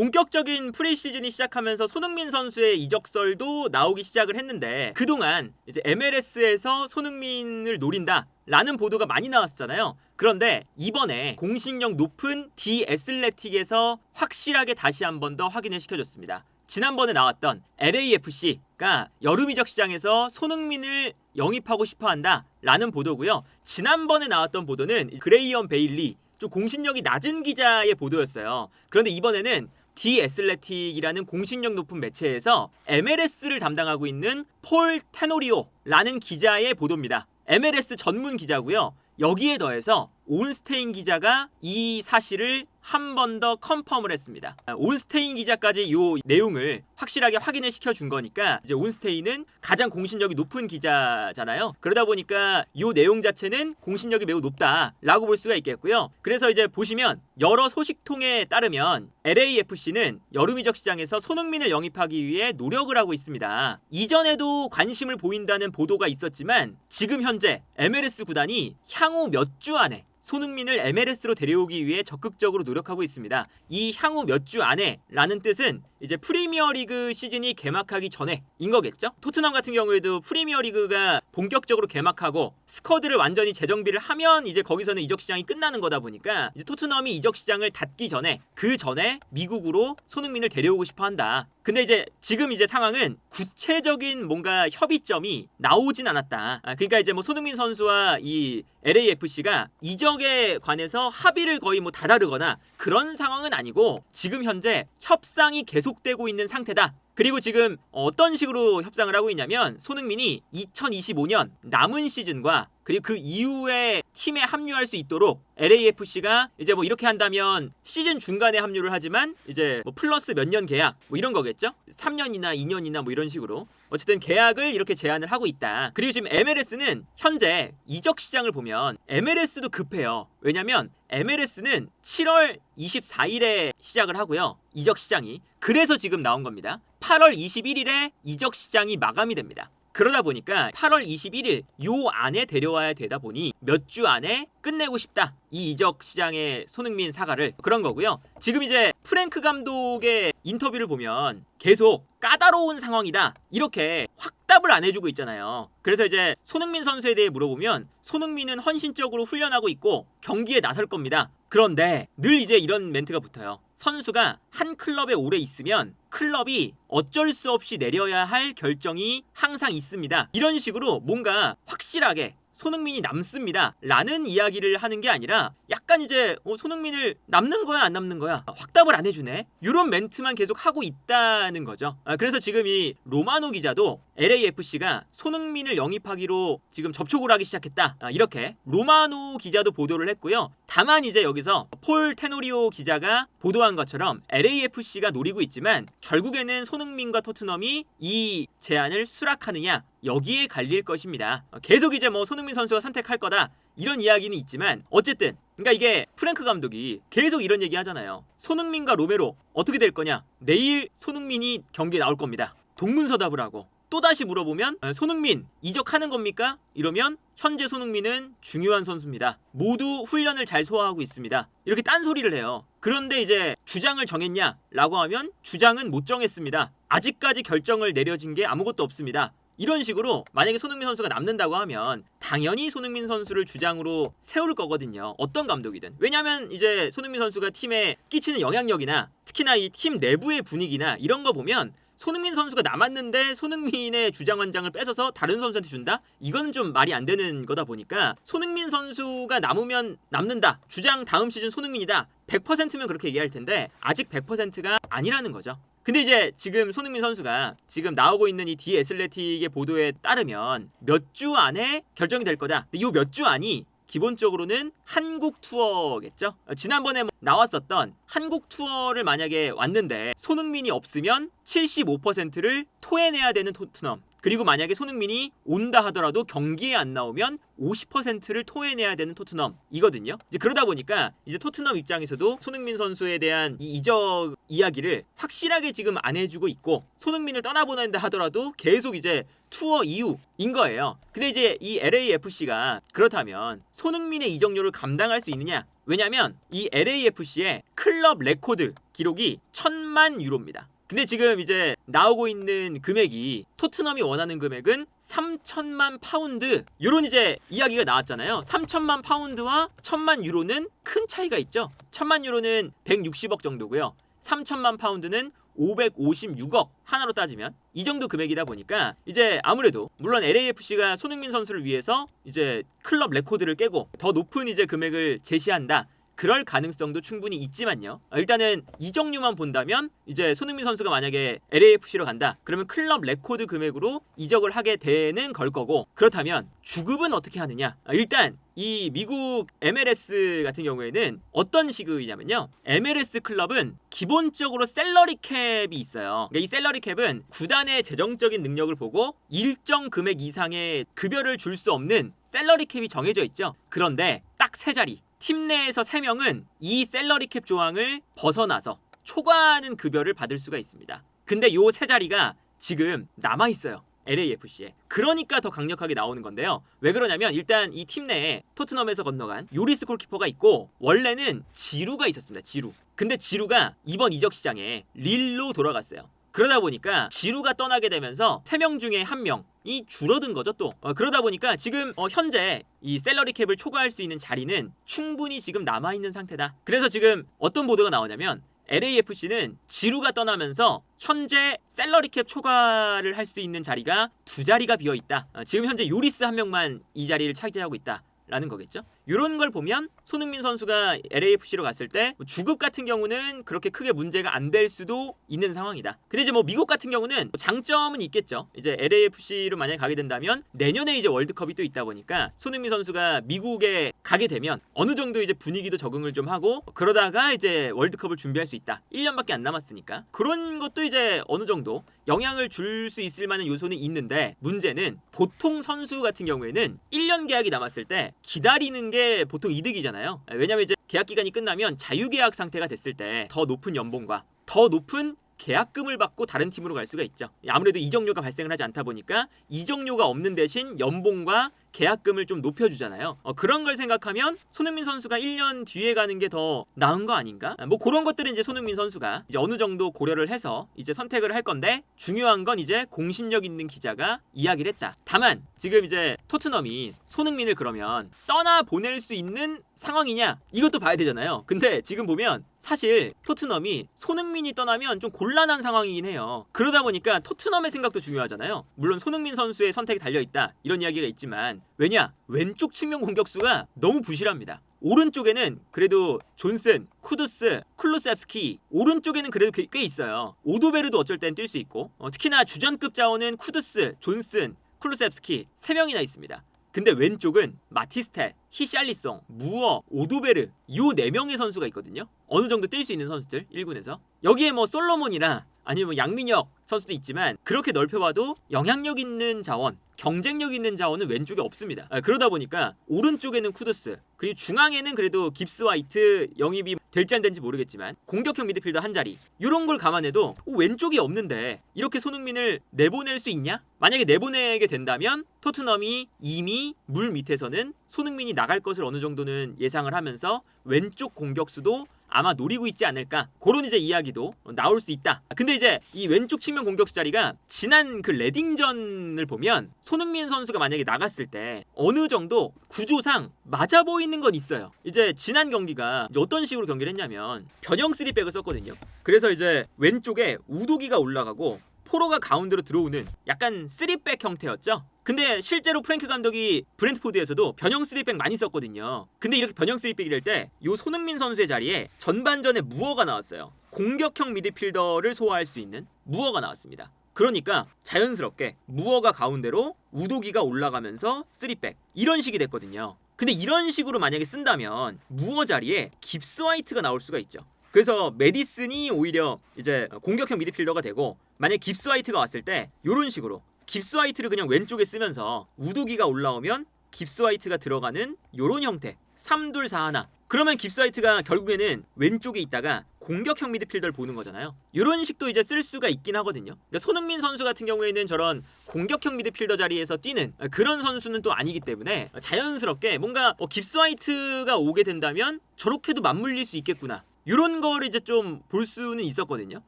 본격적인 프리시즌이 시작하면서 손흥민 선수의 이적설도 나오기 시작을 했는데 그동안 이제 MLS에서 손흥민을 노린다 라는 보도가 많이 나왔었잖아요. 그런데 이번에 공신력 높은 디 애슬레틱에서 확실하게 다시 한 번 더 확인을 시켜줬습니다. 지난번에 나왔던 LAFC가 여름 이적 시장에서 손흥민을 영입하고 싶어 한다 라는 보도고요. 지난번에 나왔던 보도는 그레이엄 베일리 좀 공신력이 낮은 기자의 보도였어요. 그런데 이번에는 디 애슬레틱이라는 공신력 높은 매체에서 MLS를 담당하고 있는 폴 테노리오라는 기자의 보도입니다. MLS 전문 기자고요. 여기에 더해서 온스테인 기자가 이 사실을 한 번 더 컨펌을 했습니다. 아, 온스테인 기자까지 요 내용을 확실하게 확인을 시켜준 거니까 이제 온스테인은 가장 공신력이 높은 기자잖아요. 그러다 보니까 요 내용 자체는 공신력이 매우 높다라고 볼 수가 있겠고요. 그래서 이제 보시면 여러 소식통에 따르면 LAFC는 여름 이적 시장에서 손흥민을 영입하기 위해 노력을 하고 있습니다. 이전에도 관심을 보인다는 보도가 있었지만 지금 현재 MLS 구단이 향후 몇 주 안에 손흥민을 MLS로 데려오기 위해 적극적으로 노력하고 있습니다. 이 향후 몇 주 안에라는 뜻은 이제 프리미어리그 시즌이 개막하기 전에인 거겠죠? 토트넘 같은 경우에도 프리미어리그가 본격적으로 개막하고 스쿼드를 완전히 재정비를 하면 이제 거기서는 이적 시장이 끝나는 거다 보니까 이제 토트넘이 이적 시장을 닫기 전에 그 전에 미국으로 손흥민을 데려오고 싶어 한다. 근데 이제 지금 이제 상황은 구체적인 뭔가 협의점이 나오진 않았다. 아, 그러니까 이제 뭐 손흥민 선수와 이 LAFC가 이적에 관해서 합의를 거의 뭐 다다르거나 그런 상황은 아니고 지금 현재 협상이 계속되고 있는 상태다. 그리고 지금 어떤 식으로 협상을 하고 있냐면 손흥민이 2025년 남은 시즌과 그리고 그 이후에 팀에 합류할 수 있도록 LAFC가 이제 뭐 이렇게 한다면 시즌 중간에 합류를 하지만 이제 뭐 플러스 몇 년 계약 뭐 이런 거겠죠? 3년이나 2년이나 뭐 이런 식으로 어쨌든 계약을 이렇게 제안을 하고 있다. 그리고 지금 MLS는 현재 이적 시장을 보면 MLS도 급해요. 왜냐면 MLS는 7월 24일에 시작을 하고요. 이적 시장이. 그래서 지금 나온 겁니다. 8월 21일에 이적 시장이 마감이 됩니다. 그러다 보니까 8월 21일 요 안에 데려와야 되다 보니 몇 주 안에 끝내고 싶다. 이 이적 시장의 손흥민 사과를 그런 거고요. 지금 이제 프랭크 감독의 인터뷰를 보면 계속 까다로운 상황이다. 이렇게 확답을 안 해주고 있잖아요. 그래서 이제 손흥민 선수에 대해 물어보면 손흥민은 헌신적으로 훈련하고 있고 경기에 나설 겁니다. 그런데 늘 이제 이런 멘트가 붙어요. 선수가 한 클럽에 오래 있으면 클럽이 어쩔 수 없이 내려야 할 결정이 항상 있습니다. 이런 식으로 뭔가 확실하게 손흥민이 남습니다. 라는 이야기를 하는 게 아니라 약간 이제 어, 손흥민을 남는 거야 안 남는 거야 확답을 안 해주네. 이런 멘트만 계속 하고 있다는 거죠. 아, 그래서 지금 이 로마노 기자도 LAFC가 손흥민을 영입하기로 지금 접촉을 하기 시작했다. 아, 이렇게 로마노 기자도 보도를 했고요. 다만 이제 여기서 폴 테노리오 기자가 보도한 것처럼 LAFC가 노리고 있지만 결국에는 손흥민과 토트넘이 이 제안을 수락하느냐 여기에 갈릴 것입니다. 어, 계속 이제 뭐 손흥민 선수가 선택할 거다 이런 이야기는 있지만 어쨌든 그러니까 이게 프랭크 감독이 계속 이런 얘기 하잖아요. 손흥민과 로메로 어떻게 될 거냐? 내일 손흥민이 경기에 나올 겁니다. 동문서답을 하고 또다시 물어보면 어, 손흥민 이적하는 겁니까? 이러면 현재 손흥민은 중요한 선수입니다. 모두 훈련을 잘 소화하고 있습니다. 이렇게 딴소리를 해요. 그런데 이제 주장을 정했냐? 라고 하면 주장은 못 정했습니다. 아직까지 결정을 내려진 게 아무것도 없습니다. 이런 식으로 만약에 손흥민 선수가 남는다고 하면 당연히 손흥민 선수를 주장으로 세울 거거든요. 어떤 감독이든. 왜냐하면 이제 손흥민 선수가 팀에 끼치는 영향력이나 특히나 이 팀 내부의 분위기나 이런 거 보면 손흥민 선수가 남았는데 손흥민의 주장 원장을 뺏어서 다른 선수한테 준다? 이거는 좀 말이 안 되는 거다 보니까 손흥민 선수가 남으면 남는다. 주장 다음 시즌 손흥민이다. 100%면 그렇게 얘기할 텐데 아직 100%가 아니라는 거죠. 근데 이제 지금 손흥민 선수가 지금 나오고 있는 이 디 애슬레틱의 보도에 따르면 몇 주 안에 결정이 될 거다. 이 몇 주 안이 기본적으로는 한국 투어겠죠. 어, 지난번에 뭐 나왔었던 한국 투어를 만약에 왔는데 손흥민이 없으면 75%를 토해내야 되는 토트넘. 그리고 만약에 손흥민이 온다 하더라도 경기에 안 나오면 50%를 토해내야 되는 토트넘 이거든요. 이제 그러다 보니까 이제 토트넘 입장에서도 손흥민 선수에 대한 이 이적 이야기를 확실하게 지금 안 해주고 있고 손흥민을 떠나보낸다 하더라도 계속 이제 투어 이후인 거예요. 근데 이제 이 LAFC가 그렇다면 손흥민의 이적료를 감당할 수 있느냐? 왜냐면 이 LAFC의 클럽 레코드 기록이 천만 유로입니다. 근데 지금 이제 나오고 있는 금액이 토트넘이 원하는 금액은 3천만 파운드. 요런 이제 이야기가 나왔잖아요. 3천만 파운드와 1천만 유로는 큰 차이가 있죠. 1천만 유로는 160억 정도고요. 3천만 파운드는 556억 하나로 따지면 이 정도 금액이다 보니까 이제 아무래도 물론 LAFC가 손흥민 선수를 위해서 이제 클럽 레코드를 깨고 더 높은 이제 금액을 제시한다 그럴 가능성도 충분히 있지만요. 어, 일단은 이적료만 본다면 이제 손흥민 선수가 만약에 LAFC로 간다. 그러면 클럽 레코드 금액으로 이적을 하게 되는 걸 거고 그렇다면 주급은 어떻게 하느냐? 어, 일단 이 미국 MLS 같은 경우에는 어떤 시급이냐면요. MLS 클럽은 기본적으로 셀러리 캡이 있어요. 그러니까 이 셀러리 캡은 구단의 재정적인 능력을 보고 일정 금액 이상의 급여를 줄 수 없는 셀러리 캡이 정해져 있죠. 그런데 딱 세 자리. 팀 내에서 세명은 이 셀러리 캡 조항을 벗어나서 초과하는 급여를 받을 수가 있습니다. 근데 요 세 자리가 지금 남아 있어요. LAFC에. 그러니까 더 강력하게 나오는 건데요. 왜 그러냐면 일단 이 팀 내에 토트넘에서 건너간 요리스 골키퍼가 있고 원래는 지루가 있었습니다. 지루. 근데 지루가 이번 이적 시장에 릴로 돌아갔어요. 그러다 보니까 지루가 떠나게 되면서 세명 중에 한명 이 줄어든 거죠 또 어, 그러다 보니까 지금 어, 현재 이 셀러리 캡을 초과할 수 있는 자리는 충분히 지금 남아 있는 상태다. 그래서 지금 어떤 보도가 나오냐면 LAFC는 지루가 떠나면서 현재 셀러리 캡 초과를 할 수 있는 자리가 두 자리가 비어 있다. 어, 지금 현재 요리스 한 명만 이 자리를 차지하고 있다. 라는 거겠죠. 이런 걸 보면 손흥민 선수가 LAFC로 갔을 때뭐 주급 같은 경우는 그렇게 크게 문제가 안 될 수도 있는 상황이다. 근데 이제 뭐 미국 같은 경우는 뭐 장점은 있겠죠. 이제 LAFC로 만약에 가게 된다면 내년에 이제 월드컵이 또 있다 보니까 손흥민 선수가 미국에 가게 되면 어느 정도 이제 분위기도 적응을 좀 하고 그러다가 이제 월드컵을 준비할 수 있다. 1년밖에 안 남았으니까. 그런 것도 이제 어느 정도 영향을 줄 수 있을 만한 요소는 있는데 문제는 보통 선수 같은 경우에는 1년 계약이 남았을 때 기다리는 게 보통 이득이잖아요. 왜냐면 이제 계약 기간이 끝나면 자유계약 상태가 됐을 때 더 높은 연봉과 더 높은 계약금을 받고 다른 팀으로 갈 수가 있죠. 아무래도 이적료가 발생을 하지 않다 보니까 이적료가 없는 대신 연봉과 계약금을 좀 높여주잖아요. 어, 그런 걸 생각하면 손흥민 선수가 1년 뒤에 가는 게 더 나은 거 아닌가? 뭐 그런 것들은 이제 손흥민 선수가 이제 어느 정도 고려를 해서 이제 선택을 할 건데 중요한 건 이제 공신력 있는 기자가 이야기를 했다. 다만 지금 이제 토트넘이 손흥민을 그러면 떠나 보낼 수 있는 상황이냐 이것도 봐야 되잖아요. 근데 지금 보면 사실 토트넘이 손흥민이 떠나면 좀 곤란한 상황이긴 해요. 그러다 보니까 토트넘의 생각도 중요하잖아요. 물론 손흥민 선수의 선택이 달려 있다 이런 이야기가 있지만 왜냐 왼쪽 측면 공격수가 너무 부실합니다. 오른쪽에는 그래도 존슨, 쿠두스, 쿨루셉스키 오른쪽에는 그래도 꽤, 꽤 있어요. 오도베르도 어쩔 땐 뛸 수 있고 어, 특히나 주전급 자원은 쿠두스, 존슨, 쿨루셉스키 세 명이나 있습니다. 근데 왼쪽은 마티스텔, 히샬리송, 무어, 오도베르 요네 명의 선수가 있거든요. 어느 정도 뛸 수 있는 선수들 1군에서 여기에 뭐 솔로몬이나 아니면 뭐 양민혁 선수도 있지만 그렇게 넓혀봐도 영향력 있는 자원, 경쟁력 있는 자원은 왼쪽에 없습니다. 아, 그러다 보니까 오른쪽에는 쿠드스 그리고 중앙에는 그래도 깁스 화이트 영입이 될지 안 될지 모르겠지만 공격형 미드필더 한 자리 이런 걸 감안해도 어, 왼쪽이 없는데 이렇게 손흥민을 내보낼 수 있냐? 만약에 내보내게 된다면 토트넘이 이미 물 밑에서는 손흥민이 나갈 것을 어느 정도는 예상을 하면서 왼쪽 공격수도 아마 노리고 있지 않을까 그런 이제 이야기도 나올 수 있다. 근데 이제 이 왼쪽 측면 공격수 자리가 지난 그 레딩전을 보면 손흥민 선수가 만약에 나갔을 때 어느 정도 구조상 맞아 보이는 건 있어요. 이제 지난 경기가 이제 어떤 식으로 경기를 했냐면 변형 3백을 썼거든요. 그래서 이제 왼쪽에 우도기가 올라가고 포로가 가운데로 들어오는 약간 3백 형태였죠. 근데 실제로 프랭크 감독이 브랜트포드에서도 변형 3백 많이 썼거든요. 근데 이렇게 변형 3백이 될 때 요 손흥민 선수의 자리에 전반전에 무어가 나왔어요. 공격형 미드필더를 소화할 수 있는 무어가 나왔습니다. 그러니까 자연스럽게 무어가 가운데로 우도기가 올라가면서 3백 이런 식이 됐거든요. 근데 이런 식으로 만약에 쓴다면 무어 자리에 깁스 화이트가 나올 수가 있죠. 그래서 메디슨이 오히려 이제 공격형 미드필더가 되고 만약 깁스 화이트가 왔을 때 이런 식으로 깁스 화이트를 그냥 왼쪽에 쓰면서 우도기가 올라오면 깁스 화이트가 들어가는 요런 형태 3둘 4 하나 그러면 깁사이트가 결국에는 왼쪽에 있다가 공격형 미드필더를 보는 거잖아요. 이런 식도 이제 쓸 수가 있긴 하거든요. 그러니까 손흥민 선수 같은 경우에는 저런 공격형 미드필더 자리에서 뛰는 그런 선수는 또 아니기 때문에 자연스럽게 뭔가 어, 깁스 화이트가 오게 된다면 저렇게도 맞물릴 수 있겠구나. 이런 거를 이제 좀 볼 수는 있었거든요.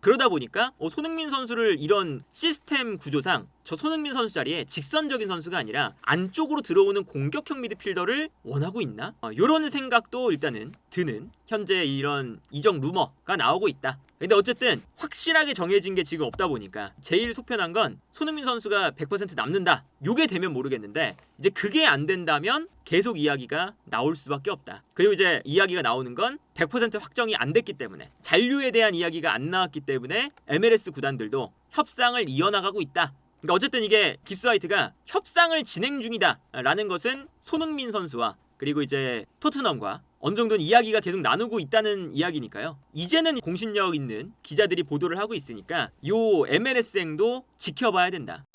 그러다 보니까 어, 손흥민 선수를 이런 시스템 구조상 저 손흥민 선수 자리에 직선적인 선수가 아니라 안쪽으로 들어오는 공격형 미드필더를 원하고 있나? 어, 이런 생각도 일단은 드는 현재 이런 이적 루머가 나오고 있다. 근데 어쨌든 확실하게 정해진 게 지금 없다 보니까 제일 속편한 건 손흥민 선수가 100% 남는다. 요게 되면 모르겠는데 이제 그게 안 된다면 계속 이야기가 나올 수밖에 없다. 그리고 이제 이야기가 나오는 건 100% 확정이 안 됐기 때문에 잔류에 대한 이야기가 안 나왔기 때문에 MLS 구단들도 협상을 이어나가고 있다. 그러니까 어쨌든 이게 깁스화이트가 협상을 진행 중이다라는 것은 손흥민 선수와 그리고 이제 토트넘과 어느 정도는 이야기가 계속 나누고 있다는 이야기니까요. 이제는 공신력 있는 기자들이 보도를 하고 있으니까 요 MLS행도 지켜봐야 된다.